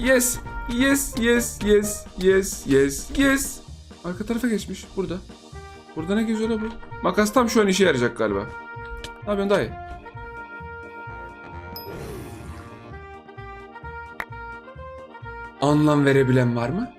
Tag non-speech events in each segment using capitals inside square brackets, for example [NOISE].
Yes. Yes, yes, yes, yes, yes, yes. Arka tarafa geçmiş. Burada. Burada ne geziyor la bu? Makas tam şu an işe yarayacak galiba. Ne yapıyorsun dayı? Anlam verebilen var mı?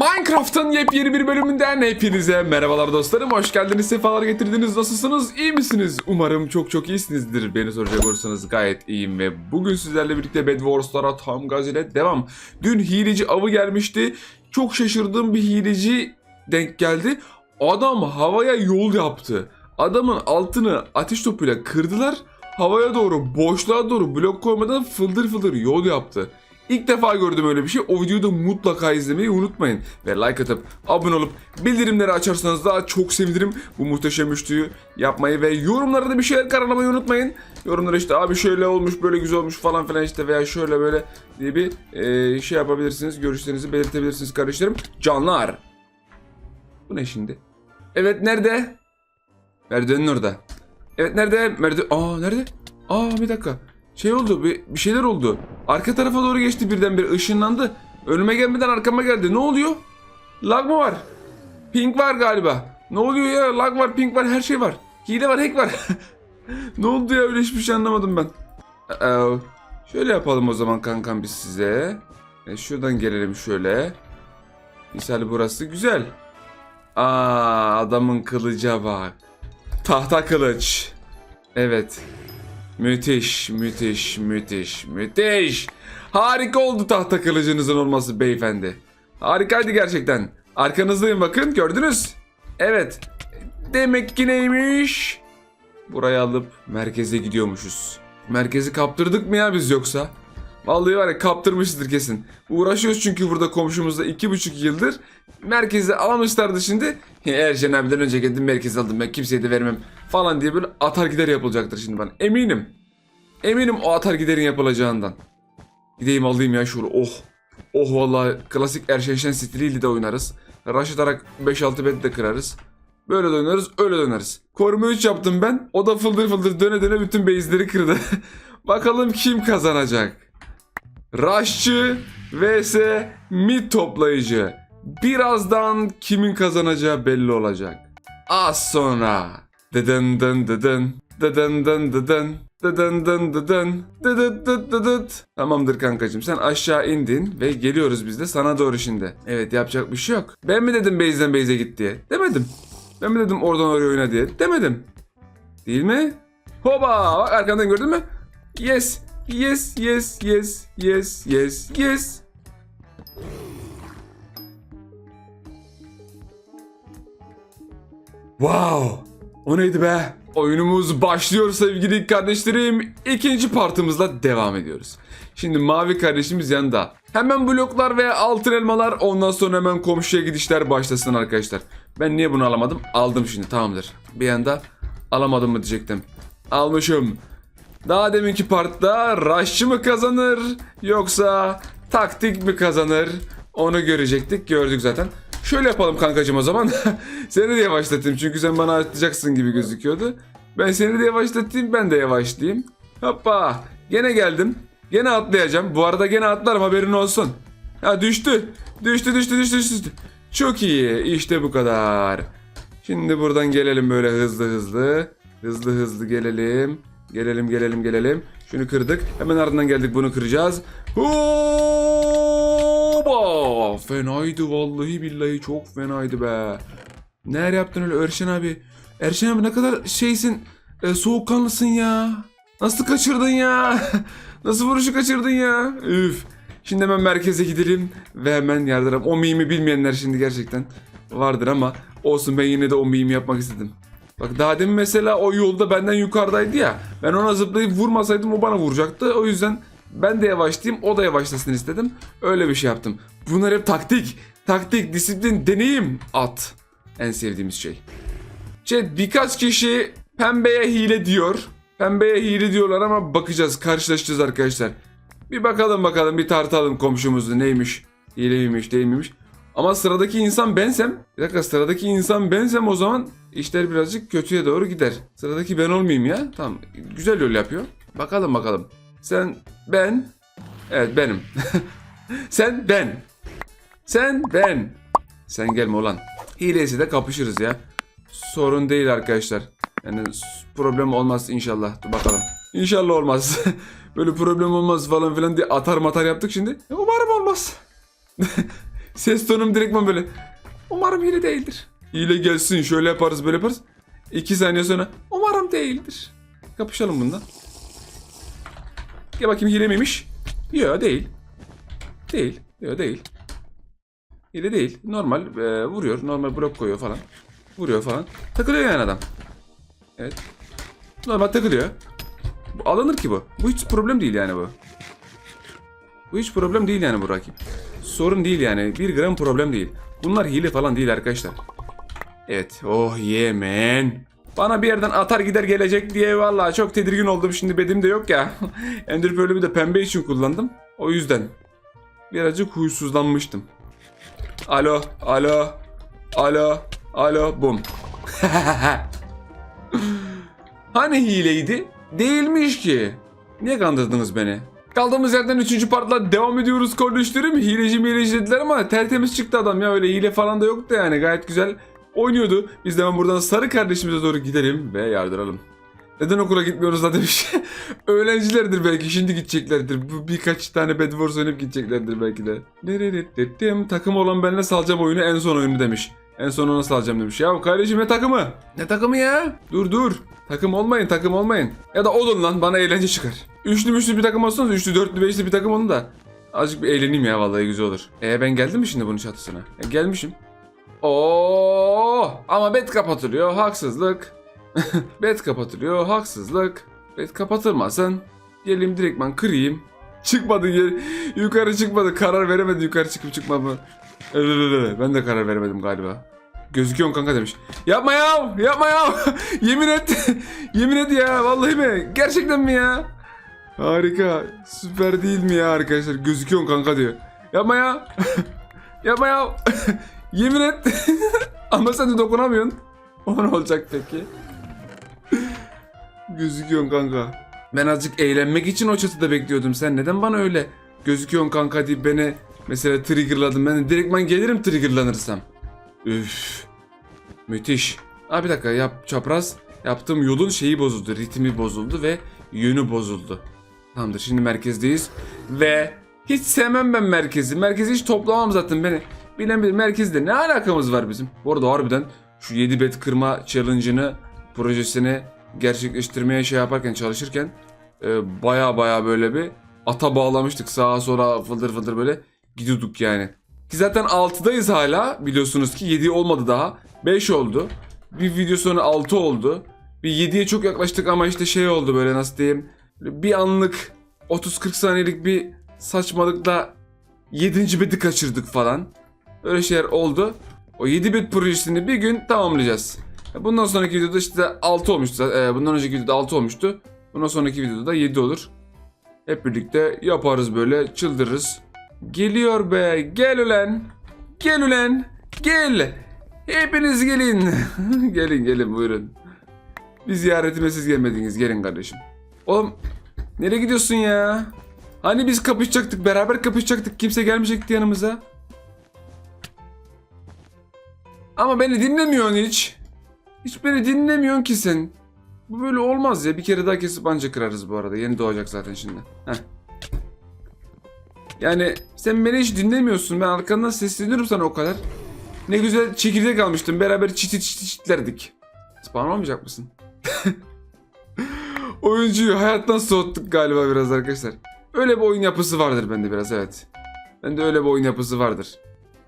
Minecraft'ın yepyeni bir bölümünden hepinize merhabalar dostlarım. Hoş geldiniz, sefalar getirdiniz. Nasılsınız? İyi misiniz? Umarım çok çok iyisinizdir. Beni soracak olursanız gayet iyiyim ve bugün sizlerle birlikte Bed Wars'lara tam gaz ile devam. Dün hileci avı gelmişti. Çok şaşırdığım bir hileci denk geldi. Adam havaya yol yaptı. Adamın altını ateş topuyla kırdılar. Havaya doğru, boşluğa doğru blok koymadan fıldır fıldır yol yaptı. İlk defa gördüm öyle bir şey. O videoyu da mutlaka izlemeyi unutmayın. Ve like atıp abone olup bildirimleri açarsanız daha çok sevinirim. Bu muhteşem üçlüyü yapmayı ve yorumlarda da bir şeyler karalamayı unutmayın. Yorumlara işte abi şöyle olmuş böyle güzel olmuş falan filan işte veya şöyle böyle diye bir eee, şey yapabilirsiniz. Görüşlerinizi belirtebilirsiniz kardeşlerim. Canlar. Bu ne şimdi? Evet nerede? Merdivenin orada. Evet nerede? Merdiven... Aa nerede? Aa bir dakika. Şey oldu bir, bir şeyler oldu. Arka tarafa doğru geçti birdenbire ışınlandı. Önüme gelmeden arkama geldi. Ne oluyor? Lag mı var? Pink var galiba. Ne oluyor ya? Lag var, pink var, her şey var. Hile var, hack var. [LAUGHS] ne oldu ya? Öyle hiçbir şey anlamadım ben. Aa, şöyle yapalım o zaman kankam biz size. E, şuradan gelelim şöyle. Misal burası güzel. Aa adamın kılıca bak. Tahta kılıç. Evet. Müthiş, müthiş, müthiş, müthiş. Harika oldu tahta kılıcınızın olması beyefendi. Harikaydı gerçekten. Arkanızdayım bakın gördünüz. Evet. Demek ki neymiş? Burayı alıp merkeze gidiyormuşuz. Merkezi kaptırdık mı ya biz yoksa? Vallahi var ya kaptırmışızdır kesin. Uğraşıyoruz çünkü burada komşumuzla iki buçuk yıldır. Merkezi almışlardı şimdi. Erşen abiden önce geldim merkezi aldım ben kimseye de vermem falan diye böyle atar gider yapılacaktır şimdi bana. Eminim. Eminim o atar giderin yapılacağından. Gideyim alayım ya şunu oh. Oh vallahi klasik Erşen stiliyle de oynarız. Rush atarak 5-6 bet de kırarız. Böyle oynarız öyle oynarız. Koruma 3 yaptım ben. O da fıldır fıldır döne döne bütün base'leri kırdı. [LAUGHS] Bakalım kim kazanacak. Rushçı vs mid toplayıcı. Birazdan kimin kazanacağı belli olacak. Az sonra. Dıdın dın dıdın. Dıdın dın dıdın. Dıdın dın dıdın. Dıdıt dıt. Tamamdır kankacığım sen aşağı indin ve geliyoruz biz de sana doğru şimdi. Evet yapacak bir şey yok. Ben mi dedim base'den base'e git diye? Demedim. Ben mi dedim oradan oraya oyna diye? Demedim. Değil mi? Hoba bak arkandan gördün mü? Yes. Yes, yes, yes, yes, yes, yes. Wow! O neydi be? Oyunumuz başlıyor sevgili kardeşlerim. İkinci partımızla devam ediyoruz. Şimdi mavi kardeşimiz yanında. Hemen bloklar ve altın elmalar ondan sonra hemen komşuya gidişler başlasın arkadaşlar. Ben niye bunu alamadım? Aldım şimdi tamamdır. Bir anda alamadım mı diyecektim. Almışım. Daha deminki partta rushçı mı kazanır yoksa taktik mi kazanır onu görecektik gördük zaten. Şöyle yapalım kankacım o zaman. [LAUGHS] seni de yavaşlatayım çünkü sen bana atlayacaksın gibi gözüküyordu. Ben seni de yavaşlatayım ben de yavaşlayayım. Hoppa gene geldim. Gene atlayacağım. Bu arada gene atlarım haberin olsun. Ha düştü. Düştü düştü düştü düştü. Çok iyi işte bu kadar. Şimdi buradan gelelim böyle hızlı hızlı. Hızlı hızlı gelelim. Gelelim gelelim gelelim. Şunu kırdık. Hemen ardından geldik bunu kıracağız. Hoba! Fenaydı vallahi billahi çok fenaydı be. Neler yaptın öyle Erşen abi? Erşen abi ne kadar şeysin e, soğukkanlısın ya. Nasıl kaçırdın ya? [LAUGHS] Nasıl vuruşu kaçırdın ya? Üf. Şimdi hemen merkeze gidelim ve hemen yardıralım. O mimi bilmeyenler şimdi gerçekten vardır ama olsun ben yine de o mimi yapmak istedim. Bak daha demin mesela o yolda benden yukarıdaydı ya. Ben ona zıplayıp vurmasaydım o bana vuracaktı. O yüzden ben de yavaşlayayım o da yavaşlasın istedim. Öyle bir şey yaptım. Bunlar hep taktik. Taktik, disiplin, deneyim. At. En sevdiğimiz şey. Chat birkaç kişi pembeye hile diyor. Pembeye hile diyorlar ama bakacağız, karşılaşacağız arkadaşlar. Bir bakalım bakalım, bir tartalım komşumuzu neymiş, hile miymiş, değil miymiş. Ama sıradaki insan bensem, bir dakika sıradaki insan bensem o zaman işler birazcık kötüye doğru gider. Sıradaki ben olmayayım ya. Tamam, güzel yol yapıyor. Bakalım bakalım. Sen, ben. Evet benim. [LAUGHS] Sen, ben. Sen, ben. Sen gelme ulan. Hileyse de kapışırız ya. Sorun değil arkadaşlar. Yani problem olmaz inşallah. Dur bakalım. İnşallah olmaz. [LAUGHS] Böyle problem olmaz falan filan diye atar matar yaptık şimdi. Umarım olmaz. [LAUGHS] Ses tonum direktman böyle. Umarım hile değildir. Hile gelsin şöyle yaparız böyle yaparız. İki saniye sonra umarım değildir. Kapışalım bundan. Gel bakayım hile miymiş? Yok değil. Değil. Yok değil. Hile değil. Normal e, vuruyor. Normal blok koyuyor falan. Vuruyor falan. Takılıyor yani adam. Evet. Normal takılıyor. Bu alınır ki bu. Bu hiç problem değil yani bu. Bu hiç problem değil yani bu rakip. Sorun değil yani. Bir gram problem değil. Bunlar hile falan değil arkadaşlar. Evet. Oh yeah man. Bana bir yerden atar gider gelecek diye vallahi çok tedirgin oldum. Şimdi bedim de yok ya. [LAUGHS] Ender Pearl'ü de pembe için kullandım. O yüzden. Birazcık huysuzlanmıştım. Alo, alo, alo, alo, bum. [LAUGHS] hani hileydi? Değilmiş ki. Niye kandırdınız beni? Kaldığımız yerden 3. partla devam ediyoruz kardeşlerim. Hileci mileci dediler ama tertemiz çıktı adam ya. Öyle hile falan da yoktu yani. Gayet güzel oynuyordu. Biz de hemen buradan sarı kardeşimize doğru gidelim ve yardıralım. Neden okula gitmiyoruz da demiş. [LAUGHS] Öğrencilerdir belki şimdi gideceklerdir. Bu birkaç tane Bed Wars oynayıp gideceklerdir belki de. Dererettettim. Takım olan benimle salacağım oyunu en son oyunu demiş. En son ona salacağım demiş. Ya kardeşim ne takımı? Ne takımı ya? Dur dur. Takım olmayın takım olmayın. Ya da olun lan bana eğlence çıkar. Üçlü müşlü bir takım olsanız üçlü dörtlü beşli bir takım olun da. Azıcık bir eğleneyim ya vallahi güzel olur. E ben geldim mi şimdi bunun çatısına? E, gelmişim. Oo ama bet kapatılıyor [LAUGHS] haksızlık. bet kapatılıyor haksızlık. Bet kapatılmasın. Geleyim direktman kırayım. [LAUGHS] Çıkmadı yer, yukarı çıkmadı karar veremedi yukarı çıkıp çıkmamı. Ben de karar veremedim galiba. Gözüküyorsun kanka demiş. Yapma ya yapma ya. [LAUGHS] Yemin et. Yemin et ya vallahi mi? Gerçekten mi ya? Harika. Süper değil mi ya arkadaşlar? Gözüküyorsun kanka diyor. Yapma ya. [LAUGHS] yapma ya. [LAUGHS] Yemin et. [LAUGHS] Ama sen de dokunamıyorsun. O ne olacak peki? Gözüküyorsun kanka. Ben azıcık eğlenmek için o çatıda bekliyordum. Sen neden bana öyle gözüküyorsun kanka deyip beni mesela triggerladın. Ben de direktman gelirim triggerlanırsam. Üf. Müthiş. Aa bir dakika yap çapraz. Yaptığım yolun şeyi bozuldu. Ritmi bozuldu ve yönü bozuldu. Tamamdır şimdi merkezdeyiz. Ve hiç sevmem ben merkezi. Merkezi hiç toplamam zaten beni. Bilen bir merkezde ne alakamız var bizim? Bu arada harbiden şu 7 bet kırma challenge'ını projesini gerçekleştirmeye şey yaparken çalışırken e, baya baya böyle bir ata bağlamıştık sağa sola fıldır fıldır böyle gidiyorduk yani. Ki zaten 6'dayız hala biliyorsunuz ki 7 olmadı daha 5 oldu. Bir video sonra 6 oldu. Bir 7'ye çok yaklaştık ama işte şey oldu böyle nasıl diyeyim bir anlık 30-40 saniyelik bir saçmalıkla 7. beti kaçırdık falan. Öyle şeyler oldu. O 7 bit projesini bir gün tamamlayacağız. Bundan sonraki videoda işte 6 olmuştu. Ee, Bundan önceki videoda 6 olmuştu. Bundan sonraki videoda da 7 olur. Hep birlikte yaparız böyle çıldırırız. Geliyor be gel ulan. Gel ulan. Gel. Hepiniz gelin. [LAUGHS] gelin gelin buyurun. Bir ziyaretime siz gelmediniz. Gelin kardeşim. Oğlum nereye gidiyorsun ya? Hani biz kapışacaktık beraber kapışacaktık kimse gelmeyecekti yanımıza. Ama beni dinlemiyorsun hiç. Hiç beni dinlemiyorsun ki sen. Bu böyle olmaz ya. Bir kere daha kesip anca kırarız bu arada. Yeni doğacak zaten şimdi. Heh. Yani sen beni hiç dinlemiyorsun. Ben arkandan sesleniyorum sana o kadar. Ne güzel çekirdek almıştım. Beraber çiti çiti çitlerdik. Spawn olmayacak mısın? Oyuncuyu hayattan soğuttuk galiba biraz arkadaşlar. Öyle bir oyun yapısı vardır bende biraz evet. Bende öyle bir oyun yapısı vardır.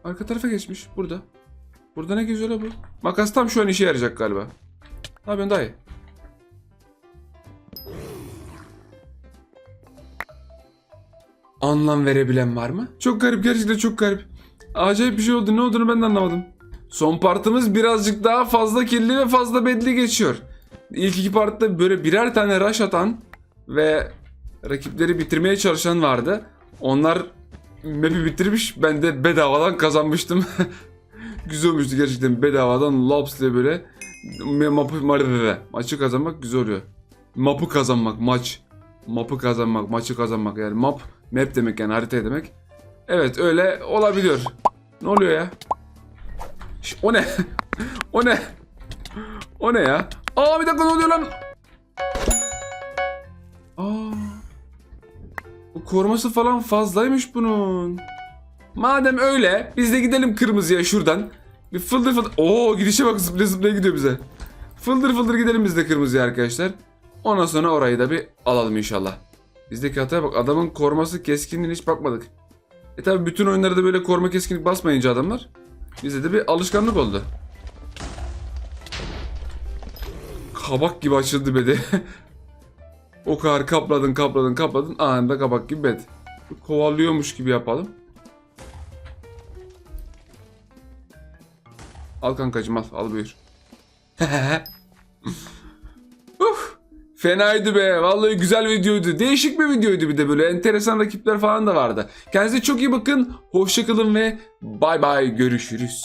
Arka tarafa geçmiş burada. Burada ne geziyor la bu? Makas tam şu an işe yarayacak galiba. Ne yapıyorsun dayı? Anlam verebilen var mı? Çok garip gerçekten çok garip. Acayip bir şey oldu ne olduğunu ben de anlamadım. Son partımız birazcık daha fazla kirli ve fazla bedli geçiyor. İlk iki partta böyle birer tane rush atan ve rakipleri bitirmeye çalışan vardı. Onlar map'i bitirmiş ben de bedavadan kazanmıştım. [LAUGHS] güzel olmuştu gerçekten bedavadan laps diye böyle ma- mapı ma- maçı kazanmak güzel oluyor. Mapı kazanmak maç. Map'ı kazanmak, maçı kazanmak yani map, map demek yani harita demek. Evet öyle olabiliyor. Ne oluyor ya? Şş, o ne? [LAUGHS] o ne? O ne ya? Aa bir dakika ne oluyor lan? Aa. Bu koruması falan fazlaymış bunun. Madem öyle biz de gidelim kırmızıya şuradan. Bir fıldır fıldır. Oo gidişe bak zıplaya zıplaya gidiyor bize. Fıldır fıldır gidelim biz de kırmızıya arkadaşlar. Ondan sonra orayı da bir alalım inşallah. Bizdeki hataya bak adamın koruması keskinliğine hiç bakmadık. E tabi bütün oyunlarda böyle koruma keskinlik basmayınca adamlar. Bizde de bir alışkanlık oldu. Kabak gibi açıldı bedi. [LAUGHS] o kadar kapladın kapladın kapladın anında kabak gibi bed. Kovalıyormuş gibi yapalım. Al kankacım al al buyur. [LAUGHS] Uf, fenaydı be. Vallahi güzel videoydu. Değişik bir videoydu bir de böyle. Enteresan rakipler falan da vardı. Kendinize çok iyi bakın. Hoşçakalın ve bay bay görüşürüz.